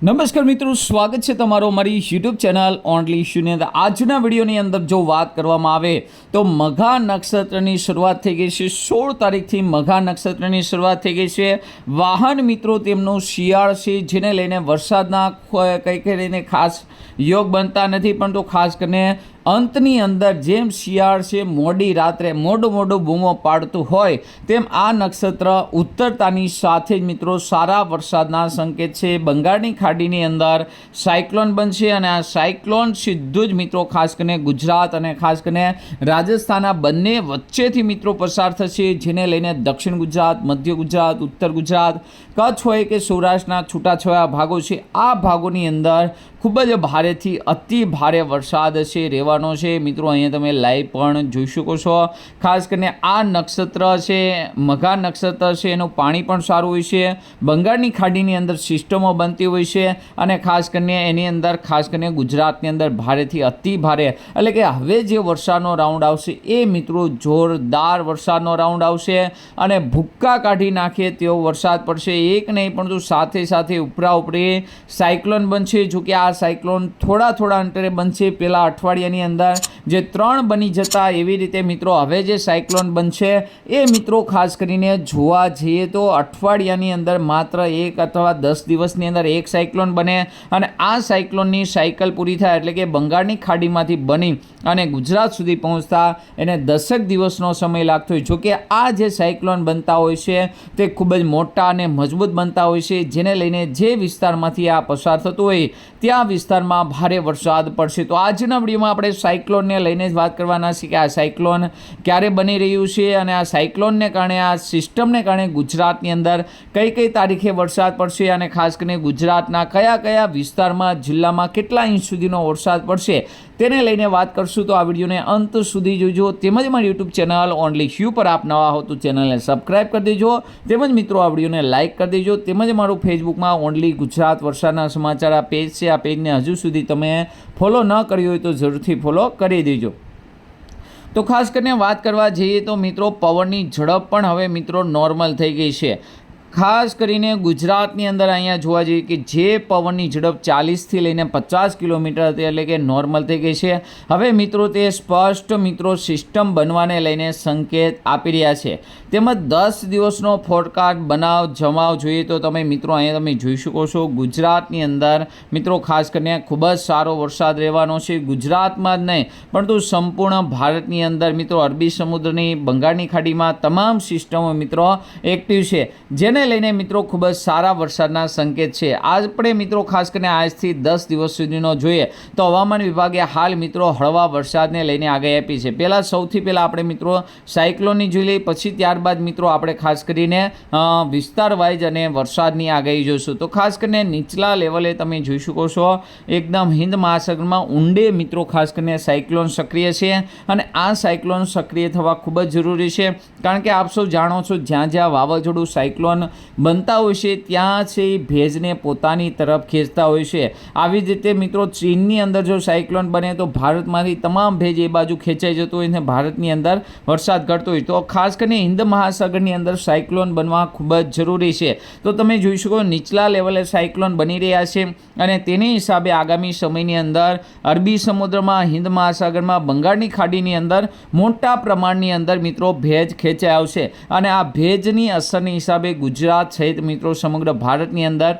નમસ્કાર મિત્રો, સ્વાગત છે તમારો મારી યુટ્યુબ ચેનલ ઓનલી ઇશ્યુની અંદર આજના વિડીયોની અંદર જો વાત કરવામાં આવે તો મઘા નક્ષત્રની શરૂઆત થઈ ગઈ છે. સોળ તારીખથી મઘા નક્ષત્રની શરૂઆત થઈ ગઈ છે. વાહન મિત્રો, તેમનું શિયાળ છે, જેને લઈને વરસાદના કઈ કઈ લઈને ખાસ યોગ બનતા નથી પણ તો ખાસ કરીને અંતની અંદર જેમ શિયાળ છે, મોડી રાત્રે મોડું મોડું બૂમો પાડતું હોય, તેમ આ નક્ષત્ર ઉત્તરતાની સાથે જ મિત્રો સારા વરસાદના સંકેત છે. બંગાળની ખાડીની અંદર સાયક્લોન બનશે અને આ સાયક્લોન સીધું જ મિત્રો ખાસ કરીને ગુજરાત અને ખાસ કરીને રાજસ્થાનના બંને વચ્ચેથી મિત્રો પસાર થશે, જેને લઈને દક્ષિણ ગુજરાત, મધ્ય ગુજરાત, ઉત્તર ગુજરાત, કચ્છ હોય કે સૌરાષ્ટ્રના છૂટાછવાયા ભાગો છે. આ ભાગોની અંદર ખૂબ જ ભારેથી અતિ ભારે વરસાદ છે. રહેવાનો છે. મિત્રો, અહીંયા તમે લાઈવ પણ જોઈ શકો છો. ખાસ કરીને આ નક્ષત્ર છે, મઘા નક્ષત્ર છે, એનું પાણી પણ સારું હોય છે. બંગાળની ખાડીની અંદર સિસ્ટમો બનતી હોય છે અને ખાસ કરીને એની અંદર, ખાસ કરીને ગુજરાતની અંદર ભારેથી અતિ ભારે. એટલે કે હવે જે વરસાદનો રાઉન્ડ આવશે, એ મિત્રો જોરદાર વરસાદનો રાઉન્ડ આવશે અને ભૂક્કા કાઢી નાખે તેવો વરસાદ પડશે. એક નહીં, પરંતુ સાથે સાથે ઉપરા ઉપરી સાયક્લોન બનશે. જો કે આ સાયક્લોન થોડા થોડા અંતરે બનશે. પહેલાં અઠવાડિયાની અંદર જે ત્રણ બની જતા એવી રીતે મિત્રો હવે જે સાયક્લોન બનશે, એ મિત્રો ખાસ કરીને જોવા જઈએ તો અઠવાડિયાની અંદર માત્ર એક અથવા દસ દિવસની અંદર એક સાયક્લોન બને અને આ સાયક્લોનની સાયકલ પૂરી થાય એટલે કે બંગાળની ખાડીમાંથી બની અને ગુજરાત સુધી પહોંચતા એને દસેક દિવસનો સમય લાગતો હોય. જોકે આ જે સાયક્લોન બનતા હોય છે, તે ખૂબ જ મોટા અને મજબૂત બનતા હોય છે, જેને લઈને જે વિસ્તારમાંથી આ પસાર થતું હોય, ત્યાં વિસ્તારમાં ભારે વરસાદ પડશે. તો આજના વિડીયોમાં આપણે સાયક્લોનને લઈને જ વાત કરવાના છીએ કે આ સાયક્લોન ક્યારે બની રહ્યું છે અને આ સાયક્લોનને કારણે, આ સિસ્ટમને કારણે ગુજરાતની અંદર કઈ કઈ તારીખે વરસાદ પડશે અને ખાસ કરીને ગુજરાતના કયા કયા વિસ્તારમાં, જિલ્લામાં કેટલા ઇંચ સુધીનો વરસાદ પડશે તેને લઈને વાત કરશું. તો આ વિડીયોને અંત સુધી જોજો. તેમજ મારી યુટ્યુબ ચેનલ ઓનલી શ્યુ પર આપ નવા હો તો ચેનલને સબસ્ક્રાઇબ કરી દેજો. તેમજ મિત્રો, આ વિડીયોને લાઇક કરી દેજો. તેમજ મારું ફેસબુકમાં ઓનલી ગુજરાત વરસાદના સમાચાર આ પેજ છે. આ પેજને હજુ સુધી તમે ફોલો ન કર્યું હોય તો જરૂરથી ફોલો કરી દેજો. તો ખાસ કરીને વાત કરવા જઈએ તો મિત્રો, પવનની ઝડપ પણ હવે મિત્રો નોર્મલ થઈ ગઈ છે. ખાસ કરીને ગુજરાતની અંદર અહીંયા જોવા જઈએ કે જે પવનની ઝડપ ચાલીસથી લઈને પચાસ કિલોમીટર હતી, એટલે કે નોર્મલ થઈ ગઈ છે. હવે મિત્રો તે સ્પષ્ટ મિત્રો સિસ્ટમ બનવાને લઈને સંકેત આપી રહ્યા છે. તેમજ દસ દિવસનો ફોરકાસ્ટ બનાવ જમાવ જોઈએ તો તમે મિત્રો અહીંયા તમે જોઈ શકો છો ગુજરાતની અંદર મિત્રો ખાસ કરીને ખૂબ જ સારો વરસાદ રહેવાનો છે. ગુજરાતમાં જ નહીં, પરંતુ સંપૂર્ણ ભારતની અંદર મિત્રો અરબી સમુદ્રની બંગાળની ખાડીમાં તમામ સિસ્ટમો મિત્રો એક્ટિવ છે. જેને લઈને મિત્રો ખૂબ જ સારા વરસાદના સંકેત છે. આપણે મિત્રો ખાસ કરીને આજથી દસ દિવસ સુધીનો જોઈએ તો હવામાન વિભાગે હાલ મિત્રો હળવા વરસાદને લઈને આગાહી આપી છે. પહેલાં સૌથી પહેલાં આપણે મિત્રો સાયક્લોનની જોઈ લઈએ, પછી ત્યારબાદ મિત્રો આપણે ખાસ કરીને વિસ્તાર વાઇઝ અને વરસાદની આગાહી જોઈશું. તો ખાસ કરીને નીચલા લેવલે તમે જોઈ શકો છો, એકદમ હિન્દ મહાસાગરમાં ઊંડે મિત્રો ખાસ કરીને સાયક્લોન સક્રિય છે અને આ સાયક્લોન સક્રિય થવા ખૂબ જ જરૂરી છે. કારણ કે આપ સૌ જાણો છો, જ્યાં જ્યાં વાવાઝોડું સાયક્લોન બનતા હોય છે, ત્યાં છે એ ભેજને પોતાની તરફ ખેંચતા હોય છે. આવી જ રીતે મિત્રો, ચીનની અંદર જો સાયક્લોન બને તો ભારતમાંથી તમામ ભેજ એ બાજુ ખેંચાઈ જતો હોય અને ભારતની અંદર વરસાદ ઘટતો હોય. તો ખાસ કરીને હિન્દ મહાસાગરની અંદર સાયક્લોન બનવા ખૂબ જ જરૂરી છે. તો તમે જોઈ શકો નીચલા લેવલે સાયક્લોન બની રહ્યા છે અને તેની હિસાબે આગામી સમયની અંદર અરબી સમુદ્રમાં, હિન્દ મહાસાગરમાં, બંગાળની ખાડીની અંદર મોટા પ્રમાણની અંદર મિત્રો ભેજ ખેંચાઈ આવશે. અને આ ભેજની અસરની હિસાબે ગુજરાત સહિત મિત્રો સમગ્ર ભારતની અંદર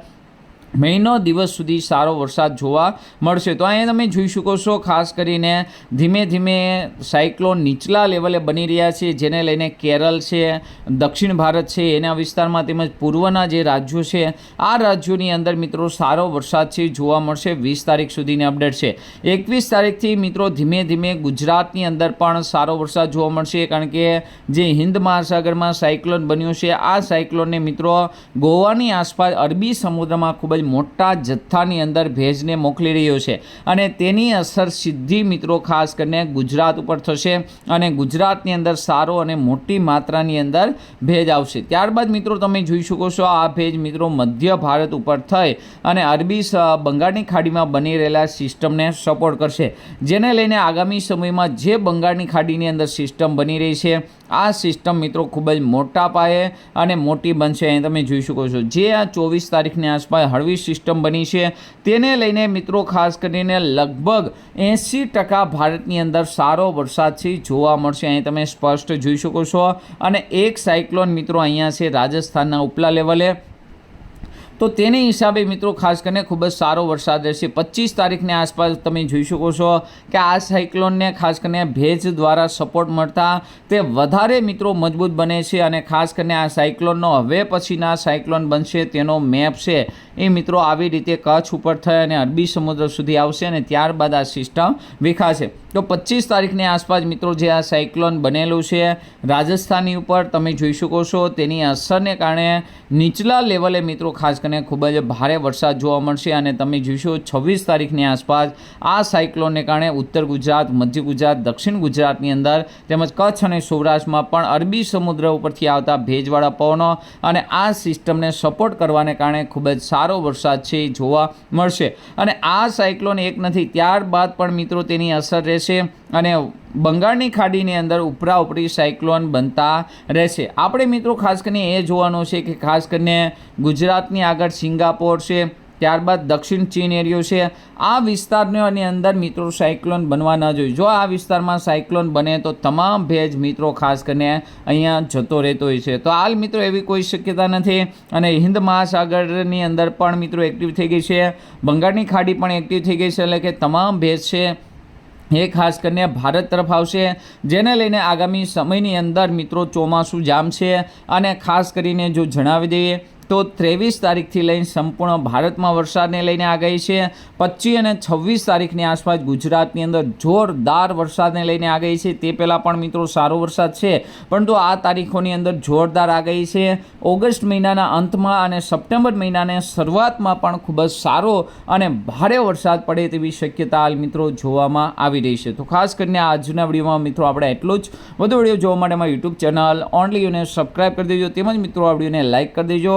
મહિનો દિવસ સુધી સારો વરસાદ જોવા મળશે. તો અહીંયા તમે જોઈ શકો છો, ખાસ કરીને ધીમે ધીમે સાયક્લોન નીચલા લેવલે બની રહ્યા છે, જેને લઈને કેરળ છે, દક્ષિણ ભારત છે, એના વિસ્તારમાં તેમજ પૂર્વના જે રાજ્યો છે, આ રાજ્યોની અંદર મિત્રો સારો વરસાદ છે, જોવા મળશે, વીસ તારીખ સુધીની અપડેટ છે. એકવીસ તારીખથી મિત્રો ધીમે ધીમે ગુજરાતની અંદર પણ સારો વરસાદ જોવા મળશે, કારણ કે જે હિન્દ મહાસાગરમાં સાયક્લોન બન્યું છે, આ સાયક્લોનને મિત્રો ગોવાની આસપાસ અરબી સમુદ્રમાં ખૂબ જ મોટા જથ્થાની અંદર ભેજને મોકલી રહ્યો છે અને તેની અસર સીધી મિત્રો ખાસ કરીને ગુજરાત ઉપર થશે અને ગુજરાતની અંદર સારો અને મોટી માત્રાની અંદર ભેજ આવશે. ત્યારબાદ મિત્રો તમે જોઈ શકો છો આ ભેજ મિત્રો મધ્ય ભારત ઉપર થઈ અને અરબી બંગાળની ખાડીમાં બની રહેલા સિસ્ટમને સપોર્ટ કરશે. જેને લઈને આગામી સમયમાં જે બંગાળની ખાડીની અંદર સિસ્ટમ બની રહી છે, આ સિસ્ટમ મિત્રો ખૂબ જ મોટા પાયે અને મોટી બનશે. અહીં તમે જોઈ શકો છો, જે આ ચોવીસ તારીખની આસપાસ હળવી નવી સિસ્ટમ બની છે. તેને લઈને મિત્રો ખાસ કરીને લગભગ એંસી ટકા ભારતની અંદર સારો વરસાદ છે, જોવા મળશે. અહીં તમે સ્પષ્ટ જોઈ શકો છો. અને એક સાયક્લોન મિત્રો અહીંયા છે, રાજસ્થાનના ઉપલા લેવલે. તો તેની હિસાબે મિત્રો ખાસ કરીને ખૂબ જ સારો વરસાદ રહેશે. પચીસ તારીખની આસપાસ તમે જોઈ શકો છો કે આ સાયક્લોનને ખાસ કરીને ભેજ દ્વારા સપોર્ટ મળતા તે વધારે મિત્રો મજબૂત બને છે અને ખાસ કરીને આ સાયક્લોનનો હવે પછીના સાયક્લોન બનશે, તેનો મેપ છે એ મિત્રો આવી રીતે કચ્છ ઉપર થઈ અને અરબી સમુદ્ર સુધી આવશે અને ત્યારબાદ આ સિસ્ટમ વિખાશે તો પચીસ તારીખની આસપાસ મિત્રો જે આ સાયક્લોન બનેલું છે રાજસ્થાનની ઉપર તમે જોઈ શકો છો, તેની અસરને કારણે નીચલા લેવલે મિત્રો ખાસ કરીને ખૂબ જ ભારે વરસાદ જોવા મળશે અને તમે જોઈશો છવ્વીસ તારીખની આસપાસ આ સાયક્લોનને કારણે ઉત્તર ગુજરાત, મધ્ય ગુજરાત, દક્ષિણ ગુજરાતની અંદર તેમજ કચ્છ અને સૌરાષ્ટ્રમાં પણ અરબી સમુદ્ર ઉપરથી આવતા ભેજવાળા પવનો અને આ સિસ્ટમને સપોર્ટ કરવાને કારણે ખૂબ જ સારો વરસાદ છે જોવા મળશે. અને આ સાયક્લોન એક નથી, ત્યારબાદ પણ મિત્રો તેની અસર રહેશે અને બંગાળની ખાડીની અંદર ઉપરા ઉપરી સાયક્લોન બનતા રહેશે. આપણે મિત્રો ખાસ કરીને એ જોવાનું છે કે ખાસ કરીને ગુજરાતની આગળ સિંગાપોર છે, ત્યારબાદ દક્ષિણ ચીન એરિયો છે. આ વિસ્તારની અંદર મિત્રો સાયક્લોન બનવા ન જોઈએ. જો આ વિસ્તારમાં સાયક્લોન બને તો તમામ ભેજ મિત્રો ખાસ કરીને અહીંયા જતો રહેતો હોય છે. તો હાલ મિત્રો એવી કોઈ શક્યતા નથી અને હિન્દ મહાસાગરની અંદર પણ મિત્રો એક્ટિવ થઈ ગઈ છે. બંગાળની ખાડી પણ એક્ટિવ થઈ ગઈ છે એટલે કે તમામ ભેજ છે એ ખાસ કરીને ભારત તરફ આવશે, જેને લઈને આગામી સમયની અંદર મિત્રો ચોમાસું જામશે અને ખાસ કરીને જો જણાવી દઈએ તો ત્રેવીસ તારીખથી લઈને સંપૂર્ણ ભારતમાં વરસાદને લઈને આગાહી છે. પચીસ અને છવ્વીસ તારીખની આસપાસ ગુજરાતની અંદર જોરદાર વરસાદને લઈને આગાહી છે. તે પહેલાં પણ મિત્રો સારો વરસાદ છે, પરંતુ આ તારીખોની અંદર જોરદાર આગાહી છે. ઓગસ્ટ મહિનાના અંતમાં અને સપ્ટેમ્બર મહિનાની શરૂઆતમાં પણ ખૂબ જ સારો અને ભારે વરસાદ પડે તેવી શક્યતા હાલ મિત્રો જોવામાં આવી રહી છે. તો ખાસ કરીને આજના વિડીયોમાં મિત્રો આપણે એટલું જ. વધુ વીડિયો જોવા માટે અમારી યુટ્યુબ ચેનલ ઓનલી યુને સબસ્ક્રાઈબ કરી દેજો. તેમજ મિત્રો આ વિડીયોને લાઇક કરી દેજો.